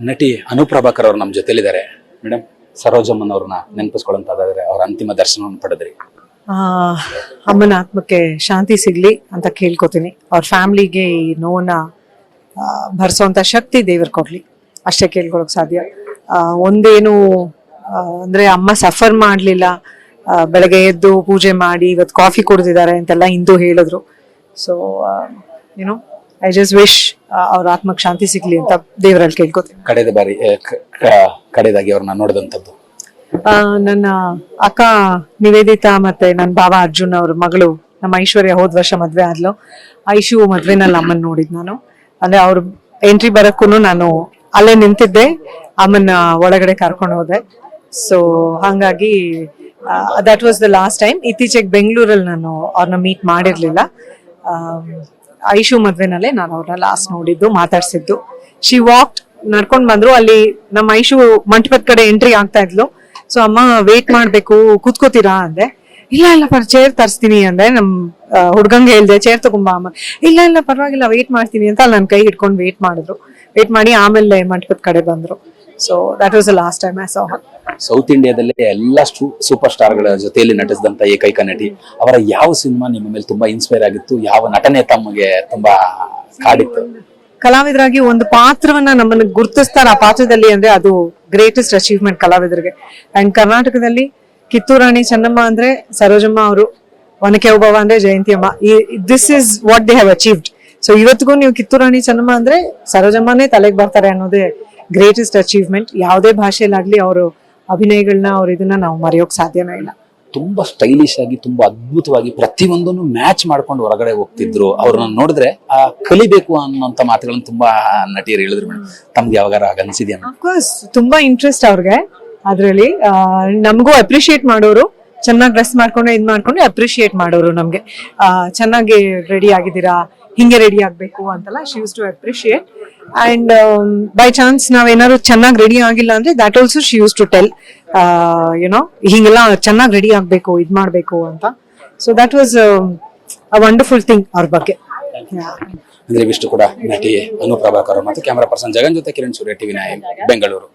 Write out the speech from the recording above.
ನಟಿ ಅನುಪ್ರಭಾಕರ್ ಅವ್ರು ನಮ್ಮ ಜೊತೆಲಿದ್ದಾರೆ. ಮೇಡಮ್ ಸರೋಜಮ್ಮನ್ ಅವ್ರನ್ನ ನೆನಪಿಸ್ಕೊಳ್ಳೋಂತಾದ್ರೆ ಅವ್ರ ಅಂತಿಮ ದರ್ಶನವನ್ನು ಪಡೆದ್ರಿ. ಅಮ್ಮನ ಆತ್ಮಕ್ಕೆ ಶಾಂತಿ ಸಿಗ್ಲಿ ಅಂತ ಕೇಳ್ಕೊತೀನಿ. ಅವ್ರ ಫ್ಯಾಮಿಲಿಗೆ ಈ ನೋವನ್ನ ಭರಿಸೋಂಥ ಶಕ್ತಿ ದೇವ್ರು ಕೊಡ್ಲಿ. ಅಷ್ಟೇ ಕೇಳ್ಕೊಳಕ್ ಸಾಧ್ಯ. ಆ, ಒಂದೇನು ಅಂದ್ರೆ ಅಮ್ಮ ಸಫರ್ ಮಾಡ್ಲಿಲ್ಲ. ಬೆಳಗ್ಗೆ ಎದ್ದು ಪೂಜೆ ಮಾಡಿ ಇವತ್ತು ಕಾಫಿ ಕುಡ್ದಿದ್ದಾರೆ ಅಂತೆಲ್ಲ ಹಿಂದೂ ಹೇಳಿದ್ರು. ಸೊ ಏನೋ ಐ ಜಸ್ಟ್ ವಿಶ್ ಅವ್ರ ಆತ್ಮಕ್ಕೆ ಶಾಂತಿ ಸಿಗ್ಲಿ ಅಂತ ದೇವರಲ್ಲಿ ಕೇಳ್ಕೊತೀನಿ. ಕಡೆದ ಬಾರಿ ಕಡೆದಾಗಿ ಅವ್ರನ್ನ ನೋಡಿದಂಥದ್ದು. ನನ್ನ ಅಕ್ಕ ನಿವೇದಿತಾ ಮತ್ತೆ ನನ್ನ ಬಾಬಾ ಅರ್ಜುನ್ ಅವ್ರ ಮಗಳು ನಮ್ಮ ಐಶ್ವರ್ಯ ಹೋದ್ ವರ್ಷ ಮದ್ವೆ ಆದ್ಲು. ಐಶು ಮದ್ವೆನಲ್ಲಿ ಅಮ್ಮನ್ ನೋಡಿದ್ ನಾನು. ಅಂದ್ರೆ ಅವ್ರ ಎಂಟ್ರಿ ಬರಕ್ಕೂ ನಾನು ಅಲ್ಲೇ ನಿಂತಿದ್ದೆ ಅಮ್ಮನ ಒಳಗಡೆ ಕರ್ಕೊಂಡು ಹೋದೆ. ಸೊ ಹಾಗಾಗಿ that was the last time ಇತ್ತೀಚೆಗೆ ಬೆಂಗಳೂರಲ್ಲಿ ನಾನು ಅವ್ರನ್ನ ಮೀಟ್ ಮಾಡಿರ್ಲಿಲ್ಲ. ಐಶು ಮದ್ವೆನಲ್ಲೇ ನಾನು ಅವ್ರನ್ನ ಲಾಸ್ಟ್ ನೋಡಿದ್ದು, ಮಾತಾಡ್ಸಿದ್ದು. ಶಿ ವಾಕ್ ನಡ್ಕೊಂಡ್ ಬಂದ್ರು, ಅಲ್ಲಿ ನಮ್ಮ ಐಶು ಮಂಟಪದ ಕಡೆ ಎಂಟ್ರಿ ಆಗ್ತಾ ಇದ್ಲು. ಸೊ ಅಮ್ಮ ವೇಟ್ ಮಾಡ್ಬೇಕು, ಕೂತ್ಕೋತೀರಾ ಅಂದೆ. ಇಲ್ಲ ಇಲ್ಲ, ಪರ್ ಚೇರ್ ತರಿಸ್ತೀನಿ ಅಂದ್ರೆ ನಮ್ ಹುಡ್ಗಂಗೆ ಹೇಳ್ದೆ ಚೇರ್ ತಗೊಂಬ, ಅಮ್ಮ. ಇಲ್ಲ ಇಲ್ಲ, ಪರವಾಗಿಲ್ಲ ವೇಟ್ ಮಾಡ್ತೀನಿ ಅಂತ ನನ್ನ ಕೈ ಹಿಡ್ಕೊಂಡು ವೇಟ್ ಮಾಡಿದ್ರು. ವೇಟ್ ಮಾಡಿ ಆಮೇಲೆ ಮಂಟಪದ ಕಡೆ ಬಂದ್ರು. So that was the last time I saw south ಇಂಡಿಯಾದಲ್ಲಿ ಎಲ್ಲ ಸೂಪರ್ ಸ್ಟಾರ್ಗಳ ಜೊತೆಯಲ್ಲಿ ನಟಿಸಿದಂತ ಏಕೈಕ ನಟಿ. ಅವರ ಯಾವ ಸಿನಿಮಾ ನಿಮ್ಮ ಮೇಲೆ ತುಂಬಾ ಇನ್ಸ್ಪೈರ್ ಆಗಿತ್ತು? ಯಾವ ನಟನೆ ತಮಗೆ ತುಂಬಾ ಕಾಡಿತ್ತು? ಕಲಾವಿದರಾಗಿ ಒಂದು ಪಾತ್ರವನ್ನ ನಮ್ಮನ್ನು ಗುರುತಿಸ್ತಾರೆ ಆ ಪಾತ್ರದಲ್ಲಿ ಅಂದ್ರೆ ಅದು ಗ್ರೇಟೆಸ್ಟ್ ಅಚೀವ್ಮೆಂಟ್ ಕಲಾವಿದರಿಗೆ. ಅಂಡ್ ಕರ್ನಾಟಕದಲ್ಲಿ ಕಿತ್ತೂರು ರಾಣಿ ಚೆನ್ನಮ್ಮ ಅಂದ್ರೆ ಸರೋಜಮ್ಮ ಅವರು ಒನಕೆ ಒಬ್ಬವ ಅಂದ್ರೆ Jayanti Amma. This is what they have achieved so ಇವತ್ತಿಗೂ ನೀವು ಕಿತ್ತೂರಾಣಿ ಚೆನ್ನಮ್ಮ ಅಂದ್ರೆ ಸರೋಜಮ್ಮನೇ ತಲೆಗೆ ಬರ್ತಾರೆ ಅನ್ನೋದೇ ಗ್ರೇಟೆಸ್ಟ್ ಅಚೀವ್ಮೆಂಟ್ ಯಾವುದೇ ಭಾಷೆಯಲ್ಲಾಗಲಿ ಅವರು ಅಭಿನಯಗಳನ್ನ ಅವ್ರ ಇದನ್ನ ನಾವು ಮರೆಯೋಕ್ ಸಾಧ್ಯನೇ ಇಲ್ಲ. ತುಂಬಾ ಸ್ಟೈಲಿಶ್ ಆಗಿ ತುಂಬಾ ಅದ್ಭುತವಾಗಿ ಪ್ರತಿಯೊಂದನ್ನು ಮ್ಯಾಚ್ ಮಾಡ್ಕೊಂಡು ಹೊರಗಡೆ ಹೋಗ್ತಿದ್ರು. ಅವ್ರನ್ನ ನೋಡಿದ್ರೆ ಆ ಕಲಿಬೇಕು ಅನ್ನೋಂತ ಮಾತುಗಳನ್ನ ತುಂಬಾ ನಟಿಯರು ಹೇಳಿದ್ರು ಮೇಡಮ್ ತಮ್ಗೆ ಯಾವಾಗಾರ ಹಾಗ್ ಅನ್ಸಿದ್ಯಾ? ಅಫ್ಕೋರ್ಸ್ ತುಂಬಾ ಇಂಟ್ರೆಸ್ಟ್ ಅವ್ರಿಗೆ. ಅದ್ರಲ್ಲಿ ನಮಗೂ ಅಪ್ರಿಶಿಯೇಟ್ ಮಾಡೋರು ಚೆನ್ನಾಗಿ ಡ್ರೆಸ್ ಮಾಡ್ಕೊಂಡು ಇದ್ ಮಾಡ್ಕೊಂಡು ಅಪ್ರಿಷಿಯೇಟ್ ಮಾಡೋರು ನಮ್ಗೆ. ಆ, ಚೆನ್ನಾಗಿ ರೆಡಿ ಆಗಿದ್ದೀರಾ ಹಿಂಗೆ ರೆಡಿ ಆಗಬೇಕು ಅಂತೆಲ್ಲ. She used to appreciate and by chance ನಾವೇನಾದ್ರು ಚೆನ್ನಾಗಿ ರೆಡಿ ಆಗಿಲ್ಲ ಅಂದ್ರೆ that also she used to tell you know ಹಿಂಗೆಲ್ಲ ಚೆನ್ನಾಗಿ ರೆಡಿ ಆಗ್ಬೇಕು, ಇದು ಮಾಡಬೇಕು ಅಂತ. So that was a wonderful thing ಅವ್ರ ಬಗ್ಗೆ. ಅಂದ್ರೆ ಇವಿಷ್ಟು ಕೂಡ ನಟಿ ಅನುಪ್ರಭಾಕರ್ ಮತ್ತು ಕ್ಯಾಮರಾ ಪರ್ಸನ್ ಜಗನ್ ಜೊತೆ ಕಿರಣ್ ಸೂರ್ಯ ಟಿವಿ ನೈನ್ ಬೆಂಗಳೂರು.